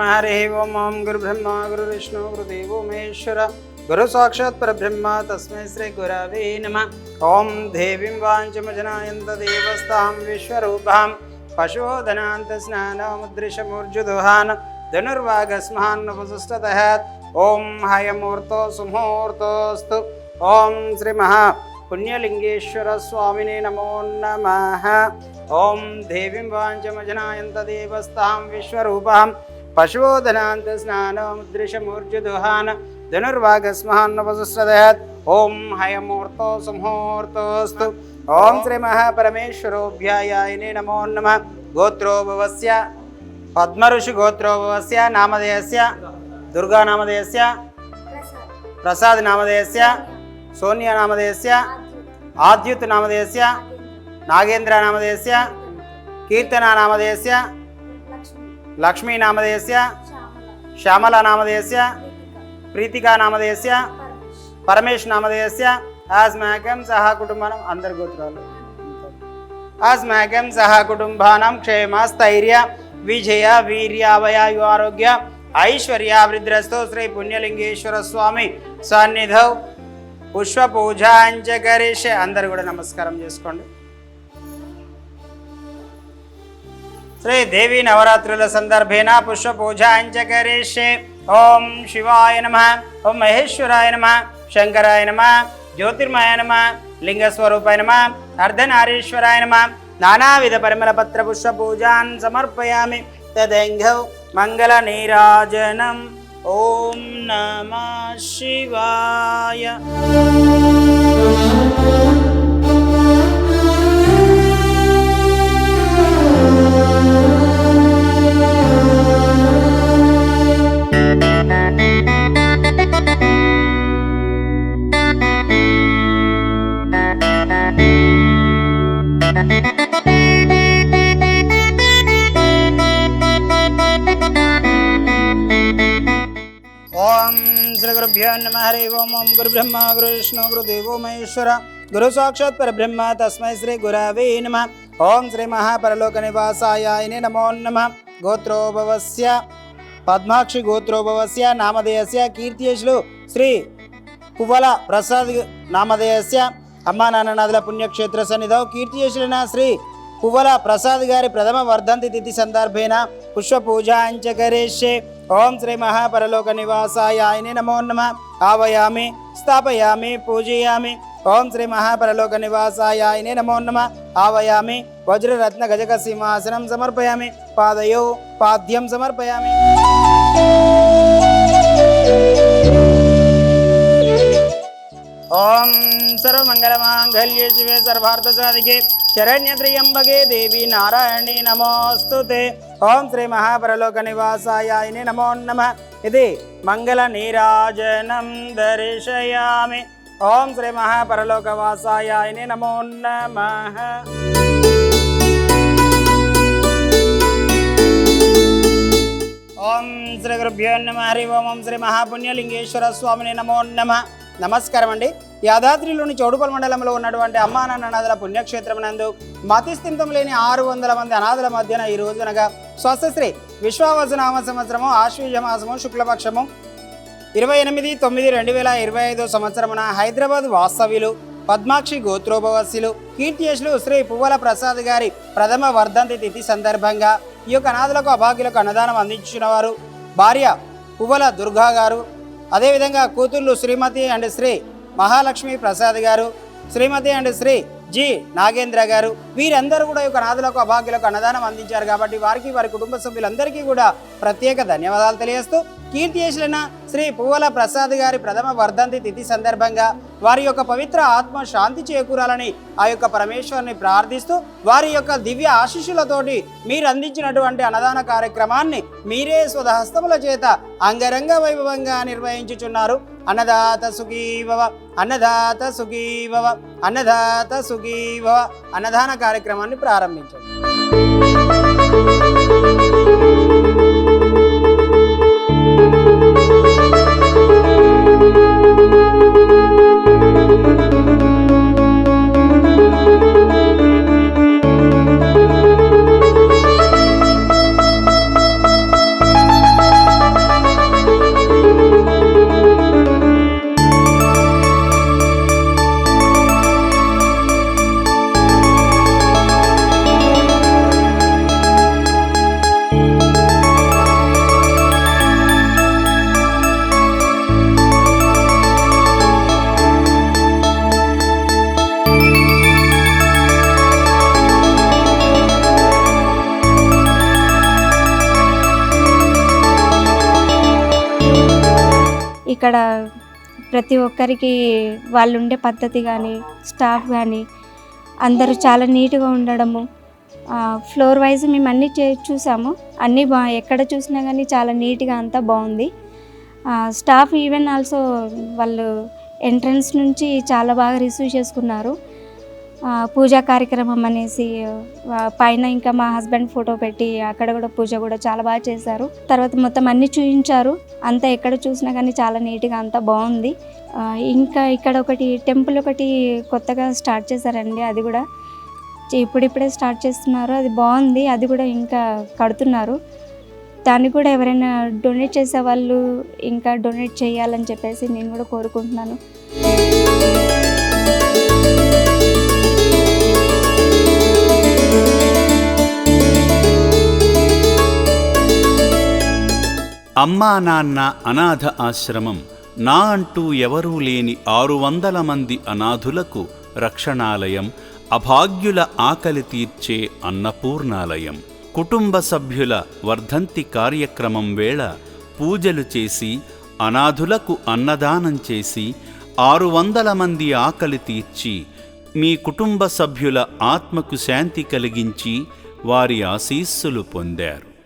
నమ హరి ఓం ఓం గురు బ్రహ్మ గురు విష్ణు గురుదేవో మహేశ్వర గురు సాక్షాత్ పరబ్రహ్మ తస్మై శ్రీ గురవే నమ ఓం దేవీం వాంచమజనాయంత దేవస్థాం విశ్వరూపాం పశుధనాంత స్నానముద్రిషమూర్జుదుహాన్ ధనుర్వాగస్మాన్నపసుష్టత ఓం హయమూర్తో సుముహూర్తోస్తు ఓం శ్రీ మహా పుణ్యలింగేశ్వర స్వామిని నమో నమ ఓం దేవీం వాంచమజనాయంత దేవస్థాం విశ్వరూపాం పశుధనాంత స్నానముద్రిషమూర్జుదుహాన్ ధనుర్వాగస్మాన్నపసుష్టత ఓం హయమూర్తో సుముహూర్తోస్తు ఓం శ్రీ మహాపరమేశ్వరోభ్యాయాయనే నమో నమ. గోత్రోభవస్య పద్మఋషి గోత్రోభవస్య నామధేయస్య. దుర్గానామధేయస్య. ప్రసాద్ నామధేయస్య సోనియా నామధేయస్య ఆద్యుత్ నామధేయస్య. నాగేంద్ర నామధేయస్య కీర్తన నామధేయస్య లక్ష్మీ నామధేయస్య శ్యామల. నామధేయస్య ప్రీతికా. నామధేయస్య పరమేశ్. నామధేయస్య. ఆస్మాకం సహా కుటుంబం అందరి గోత్రాలు. అస్మాకం సహ కుటుంబానం క్షేమ స్థైర్య విజయ వీర్యావయాయు ఆరోగ్య ఐశ్వర్య వృద్ధిరస్తో శ్రీ పుణ్యలింగేశ్వర స్వామి సన్నిధౌ. పుష్ప పూజాంచకరిష అందరు కూడా నమస్కారం చేసుకోండి. శ్రీదేవి నవరాత్రుల సందర్భేన పుష్ప పూజాంచకరిషే ఓం శివాయ నమ. ఓం మహేశ్వరాయ నమ. శంకరాయ నమ. జ్యోతిర్మయ నమ. లింగస్వరూపాయ నమ. అర్ధనారీశ్వరాయ నమ. నానావిధ పరిమళ పత్ర పుష్ప సమర్పయామి. తదంగౌ మంగళ నీరాజనం ఓం నమ శివాయ. ఓం శ్రీ గురుభ్యో నమ హరి ఓం ఓం గురు బ్రహ్మ గురు విష్ణు గురుదేవో మహేశ్వర గురు సాక్షాత్ పరబ్రహ్మ తస్మై శ్రీ గురవే నమ ఓం శ్రీ మహాపరలోక నివాసాయ నమో నమ గోత్రోభవస్య పద్మాక్షి గోత్రోభవస్య నామధేయస్య కీర్తియశులు శ్రీ పువ్వల ప్రసాద్ నామధేయస్య అమ్మా నాన్ననాథుల పుణ్యక్షేత్ర సన్నిధౌ చేసిన శ్రీ పువ్వల ప్రసాద్ గారి ప్రథమ వర్ధంతి తిథి సందర్భేన పుష్ప పూజాంచకరేష్యే ఓం శ్రీ మహాపరలోక నివాసాయ. ఆయనే నమో నమ. ఆవయామి స్థాపయామి పూజయామి. ఓం శ్రీ మహాపరలోక నివాసాయ. ఆయనే నమో నమ. ఆవయామి వజ్రరత్న గజక సింహాసనం సమర్పయామి. పాదయో పాద్యం సమర్పయామి. ఓం సర్వమంగళమాంగళ్యే శివే సర్వార్థసాధికే శరణ్యత్రియంబగే దేవి నారాయణి నమోస్తు ఓం శ్రీ మహాపరలోక నివాసాయ నమో నమ. ఇది మంగళ నీరాజనం దర్శయామి. ఓం శ్రీ మహాపరలోక వాసాయ నమో నమ. ఓం శ్రీ గురుభ్యో నమ. హరి ఓం శ్రీ మహాపుణ్యలింగేశ్వర స్వామిని నమో నమ. నమస్కారం అండి. యాదాద్రిలోని చౌడుపల్ మండలంలో ఉన్నటువంటి అమ్మానాన్న అనాథల పుణ్యక్షేత్రం నందు మతిస్థింతం లేని ఆరు వందల మంది అనాథల మధ్యన ఈ రోజునగా స్వస్థశ్రీ విశ్వావసనామ సంవత్సరము ఆశ్వీజ మాసము శుక్లపక్షము ఇరవై ఎనిమిది తొమ్మిది రెండు వేల ఇరవై ఐదో సంవత్సరమున హైదరాబాద్ వాస్తవ్యులు పద్మాక్షి గోత్రోభవస్యులు కీర్తియశులు శ్రీ పువ్వల ప్రసాద్ గారి ప్రథమ వర్ధంతి తిథి సందర్భంగా ఈ యొక్క అనాథులకు అభాగ్యులకు అన్నదానం అందించిన వారు భార్య పువ్వల దుర్గా గారు అదేవిధంగా కూతుళ్ళు Shrimati and Shri Mahalakshmi Prasad garu Shrimati and Shri G Nagendra garu వీరందరూ కూడా ఈ యొక్క నాదులకు అభాగ్యులకు అన్నదానం అందించారు కాబట్టి వారికి వారి కుటుంబ సభ్యులందరికీ కూడా ప్రత్యేక ధన్యవాదాలు తెలియజేస్తూ కీర్తియేశులైన శ్రీ పువ్వల ప్రసాద్ గారి ప్రథమ వర్ధంతి తిథి సందర్భంగా వారి యొక్క పవిత్ర ఆత్మ శాంతి చేకూరాలని ఆ యొక్క పరమేశ్వరుని ప్రార్థిస్తూ వారి యొక్క దివ్య ఆశీస్సులతోటి మీరు అందించినటువంటి అన్నదాన కార్యక్రమాన్ని మీరే స్వదహస్తముల చేత అంగరంగ వైభవంగా నిర్వహించుచున్నారు. అన్నదాత సుఖీభవ అన్నదాత సుఖీభవ అన్నదాత సుఖీభవ అన్నదాన కార్యక్రమాన్ని ప్రారంభించండి. ఇక్కడ ప్రతి ఒక్కరికి వాళ్ళు ఉండే పద్ధతి కానీ స్టాఫ్ కానీ అందరూ చాలా నీట్గా ఉండడము ఫ్లోర్ వైజ్ మేము అన్నీ చే చూసాము. అన్నీ బా ఎక్కడ చూసినా కానీ చాలా నీట్గా అంతా బాగుంది. స్టాఫ్ ఈవెన్ ఆల్సో వాళ్ళు ఎంట్రన్స్ నుంచి చాలా బాగా రిసీవ్ చేసుకున్నారు. పూజా కార్యక్రమం అనేసి పైన ఇంకా మా హస్బెండ్ ఫోటో పెట్టి అక్కడ కూడా పూజ కూడా చాలా బాగా చేశారు. తర్వాత మొత్తం అన్ని చూపించారు అంతా ఎక్కడ చూసినా కానీ చాలా నీట్గా అంతా బాగుంది. ఇంకా ఇక్కడ ఒకటి టెంపుల్ ఒకటి కొత్తగా స్టార్ట్ చేశారండి అది కూడా. ఇప్పుడిప్పుడే స్టార్ట్ చేస్తున్నారు. అది బాగుంది. అది కూడా ఇంకా కడుతున్నారు. దాన్ని కూడా ఎవరైనా డొనేట్ చేసే వాళ్ళు ఇంకా డొనేట్ చేయాలని చెప్పేసి నేను కూడా కోరుకుంటున్నాను. అమ్మా నాన్న అనాథ ఆశ్రమం నా అంటూ ఎవరూ లేని ఆరు వందల మంది అనాథులకు రక్షణాలయం అభాగ్యుల ఆకలి తీర్చే అన్నపూర్ణాలయం. కుటుంబ సభ్యుల వర్ధంతి కార్యక్రమం వేళ పూజలు చేసి అనాథులకు అన్నదానం చేసి ఆరు వందల మంది ఆకలి తీర్చి మీ కుటుంబ సభ్యుల ఆత్మకు శాంతి కలిగించి వారి ఆశీస్సులు పొందారు.